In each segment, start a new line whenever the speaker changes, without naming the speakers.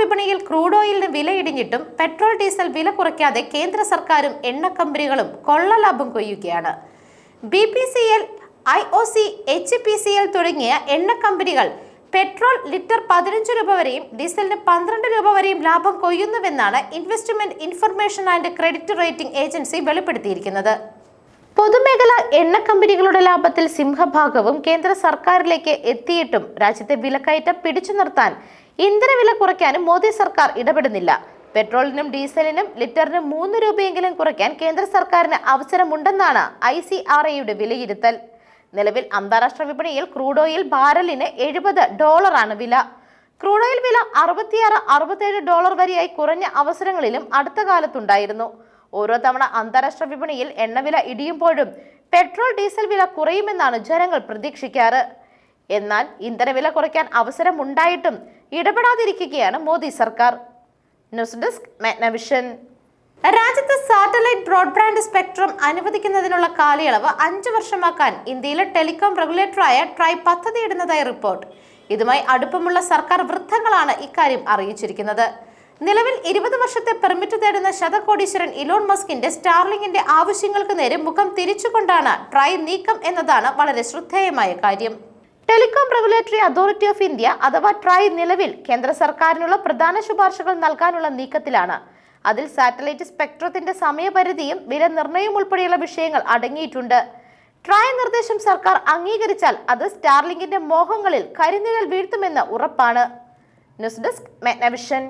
വിപണിയിൽ ക്രൂഡ് ഓയിലിന് വിലയിടിഞ്ഞിട്ടും പെട്രോൾ ഡീസൽ വില കുറയ്ക്കാതെ കേന്ദ്ര സർക്കാരും എണ്ണ കമ്പനികളും കൊള്ളലാഭം കൊയ്യുകയാണ്. B P C L I O C H P C L തുടങ്ങിയ എണ്ണ കമ്പനികൾ പെട്രോൾ ലിറ്റർ പതിനഞ്ച് രൂപ വരെയും ഡീസലിന് പന്ത്രണ്ട് രൂപ വരെയും ലാഭം കൊയ്യുന്നുവെന്നാണ് investment information and credit rating agency വെളിപ്പെടുത്തിയിരിക്കുന്നത്. പൊതുമേഖല എണ്ണ കമ്പനികളുടെ ലാഭത്തിൽ സിംഹഭാഗവും കേന്ദ്ര സർക്കാരിലേക്ക് എത്തിയിട്ടും രാജ്യത്തെ വിലക്കയറ്റം പിടിച്ചു നിർത്താൻ ഇന്ധനവില കുറയ്ക്കാനും മോദി സർക്കാർ ഇടപെടുന്നില്ല. പെട്രോളിനും ഡീസലിനും ലിറ്ററിന് മൂന്ന് രൂപയെങ്കിലും കുറയ്ക്കാൻ കേന്ദ്ര സർക്കാരിന് അവസരമുണ്ടെന്നാണ് ഐ സി ആർ എയുടെ വിലയിരുത്തൽ. നിലവിൽ അന്താരാഷ്ട്ര വിപണിയിൽ ക്രൂഡ് ഓയിൽ ബാരലിന് എഴുപത് ഡോളറാണ് വില. ക്രൂഡ് ഓയിൽ വില അറുപത്തിയാറ് അറുപത്തേഴ് ഡോളർ വരെയായി കുറഞ്ഞ അവസരങ്ങളിലും അടുത്ത കാലത്തുണ്ടായിരുന്നു. ഓരോ തവണ അന്താരാഷ്ട്ര വിപണിയിൽ എണ്ണവില ഇടിയുമ്പോഴും പെട്രോൾ ഡീസൽ വില കുറയുമെന്നാണ് ജനങ്ങൾ പ്രതീക്ഷിക്കാറ്. എന്നാൽ ഇന്ധനവില കുറയ്ക്കാൻ അവസരമുണ്ടായിട്ടും ഇടപെടാതിരിക്കുകയാണ് മോദി സർക്കാർ. ന്യൂസ് ഡെസ്ക് മെഗ്നവിഷൻ രാജ്യത്ത് സാറ്റലൈറ്റ് ബ്രോഡ്ബാൻഡ് സ്പെക്ട്രം അനുവദിക്കുന്നതിനുള്ള കാലയളവ് അഞ്ചു വർഷമാക്കാൻ ഇന്ത്യയിലെ ടെലികോം റെഗുലേറ്ററായ ട്രൈ പദ്ധതിയിടുന്നതായി റിപ്പോർട്ട്. ഇതുമായി അടുപ്പമുള്ള സർക്കാർ വൃദ്ധങ്ങളാണ് ഇക്കാര്യം അറിയിച്ചിരിക്കുന്നത്. നിലവിൽ ഇരുപത് വർഷത്തെ പെർമിറ്റ് തേടുന്ന ശതകോടീശ്വരൻ ഇലോൺ മസ്കിന്റെ സ്റ്റാർലിങ്ങിന്റെ ആവശ്യങ്ങൾക്ക് നേരെ മുഖം തിരിച്ചുകൊണ്ടാണ് ട്രൈ നീക്കം എന്നതാണ് വളരെ ശ്രദ്ധേയമായ കാര്യം. Telecom regulatory authority of India അഥവാ ട്രൈ നിലവിൽ കേന്ദ്ര സർക്കാരിനുള്ള പ്രധാന ശുപാർശകൾ നൽകാനുള്ള നീക്കത്തിലാണ്. അതിൽ സാറ്റലൈറ്റ് സ്പെക്ട്രത്തിന്റെ സമയപരിധിയും വില നിർണയവും ഉൾപ്പെടെയുള്ള വിഷയങ്ങൾ അടങ്ങിയിട്ടുണ്ട്. ട്രായ നിർദ്ദേശം സർക്കാർ അംഗീകരിച്ചാൽ അത് സ്റ്റാർലിങ്കിന്റെ മോഹങ്ങളിൽ കരിനിഴൽ വീഴ്ത്തുമെന്ന് ഉറപ്പാണ്. News desk Magnavision.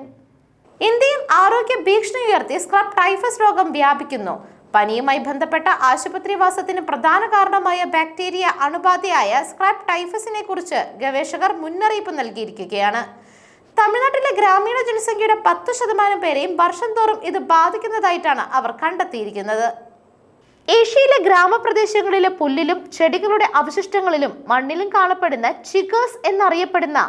ഇന്ത്യയിൽ ആരോഗ്യ ഭീഷണി ഉയർത്തി സ്ക്രബ് ടൈഫസ് രോഗം വ്യാപിക്കുന്നു. പനിയുമായി ബന്ധപ്പെട്ട ആശുപത്രിവാസത്തിന് പ്രധാന കാരണമായ ബാക്ടീരിയ അണുബാധയായ സ്ക്രാപ്പ് ടൈഫസിനെ കുറിച്ച് ഗവേഷകർ മുന്നറിയിപ്പ് നൽകിയിരിക്കുകയാണ്. തമിഴ്നാട്ടിലെ ഗ്രാമീണ ജനസംഖ്യയുടെ പത്ത് ശതമാനം പേരെയും വർഷം തോറും ഇത് ബാധിക്കുന്നതായിട്ടാണ് അവർ കണ്ടെത്തിയിരിക്കുന്നത്. ഏഷ്യയിലെ ഗ്രാമപ്രദേശങ്ങളിലെ പുല്ലിലും ചെടികളുടെ അവശിഷ്ടങ്ങളിലും മണ്ണിലും കാണപ്പെടുന്ന ചിഗേഴ്സ് എന്നറിയപ്പെടുന്ന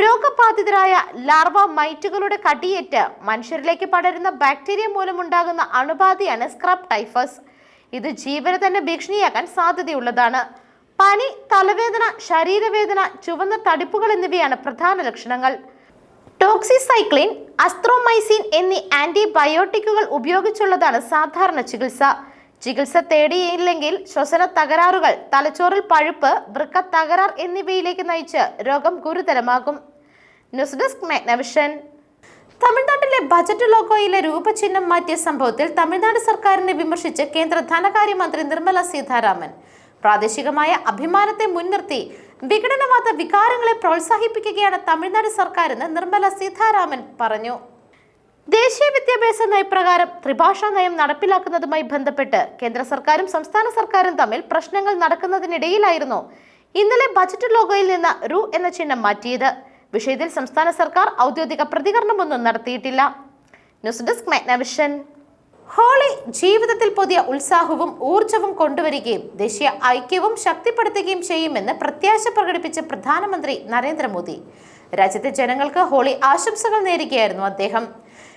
രോഗബാധിതരായ ലാർവ മൈറ്റുകളുടെ കടിയേറ്റ് മനുഷ്യരിലേക്ക് പടരുന്ന ബാക്ടീരിയ മൂലമുണ്ടാകുന്ന അണുബാധയാണ് സ്ക്രബ് ടൈഫസ്. ഇത് ജീവനെ തന്നെ ഭീഷണിയാക്കാൻ സാധ്യതയുള്ളതാണ്. പനി തലവേദന ശരീരവേദന ചുവന്ന തടിപ്പുകൾ എന്നിവയാണ് പ്രധാന ലക്ഷണങ്ങൾ. ടോക്സിസൈക്ലിൻ അസ്ത്രോമൈസിൻ എന്നീ ആന്റിബയോട്ടിക്കുകൾ ഉപയോഗിച്ചുള്ളതാണ് സാധാരണ ചികിത്സ. ചികിത്സ തേടിയില്ലെങ്കിൽ ശ്വസന തകരാറുകൾ തലച്ചോറിൽ പഴുപ്പ് വൃക്ക തകരാർ എന്നിവയിലേക്ക് നയിച്ച് രോഗം ഗുരുതരമാകും. News desk Magnavision. തമിഴ്നാട്ടിലെ ബജറ്റ് ലോഗോയിലെ രൂപചിഹ്നം മാറ്റിയ സംഭവത്തിൽ തമിഴ്നാട് സർക്കാരിനെ വിമർശിച്ച് കേന്ദ്ര ധനകാര്യമന്ത്രി നിർമ്മല സീതാരാമൻ. പ്രാദേശികമായ അഭിമാനത്തെ മുൻനിർത്തി വിഘടനവാദ വികാരങ്ങളെ പ്രോത്സാഹിപ്പിക്കുകയാണ് തമിഴ്നാട് സർക്കാരെന്ന് നിർമ്മല സീതാരാമൻ പറഞ്ഞു. ദേശീയ വിദ്യാഭ്യാസ നയപ്രകാരം ത്രിഭാഷാ നയം നടപ്പിലാക്കുന്നതുമായി ബന്ധപ്പെട്ട് കേന്ദ്ര സർക്കാരും സംസ്ഥാന സർക്കാരും തമ്മിൽ പ്രശ്നങ്ങൾ നടക്കുന്നതിനിടയിലായിരുന്നു ഇന്നലെ ബജറ്റ് ലോഗോയിൽ നിന്ന് രു എന്ന ചിഹ്നം മാറ്റിയത്. വിഷയത്തിൽ സംസ്ഥാന സർക്കാർ ഔദ്യോഗിക പ്രതികരണമൊന്നും നടത്തിയിട്ടില്ല. News desk Magnavision. ഹോളി ജീവിതത്തിൽ പുതിയ ഉത്സാഹവും ഊർജവും കൊണ്ടുവരികയും ദേശീയ ഐക്യവും ശക്തിപ്പെടുത്തുകയും ചെയ്യുമെന്ന് പ്രത്യാശ പ്രകടിപ്പിച്ച പ്രധാനമന്ത്രി നരേന്ദ്രമോദി. രാജ്യത്തെ ജനങ്ങൾക്ക് ഹോളി ആശംസകൾ നേരുകയായിരുന്നു അദ്ദേഹം.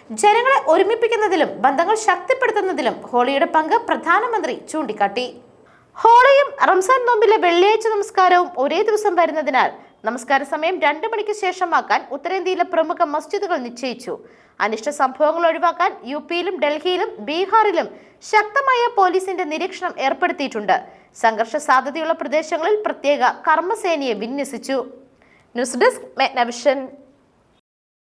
ജനങ്ങളെ ഒരുമിപ്പിക്കുന്നതിലും ബന്ധങ്ങൾ ശക്തിപ്പെടുത്തുന്നതിലും ഹോളിയുടെ പങ്ക് പ്രധാനമന്ത്രി ചൂണ്ടിക്കാട്ടി. ഹോളിയും റംസാൻ നോമ്പിലെ വെള്ളിയാഴ്ച നമസ്കാരവും ഒരേ ദിവസം വരുന്നതിനാൽ നമസ്കാര സമയം രണ്ട് മണിക്ക് ശേഷമാക്കാൻ ഉത്തരേന്ത്യയിലെ പ്രമുഖ മസ്ജിദുകൾ നിശ്ചയിച്ചു. അനിഷ്ട സംഭവങ്ങൾ ഒഴിവാക്കാൻ യു പിയിലും ഡൽഹിയിലും ബീഹാറിലും ശക്തമായ പോലീസിന്റെ നിരീക്ഷണം ഏർപ്പെടുത്തിയിട്ടുണ്ട്. സംഘർഷ സാധ്യതയുള്ള പ്രദേശങ്ങളിൽ പ്രത്യേക കർമ്മസേനയെ വിന്യസിച്ചു. News desk Magnavision.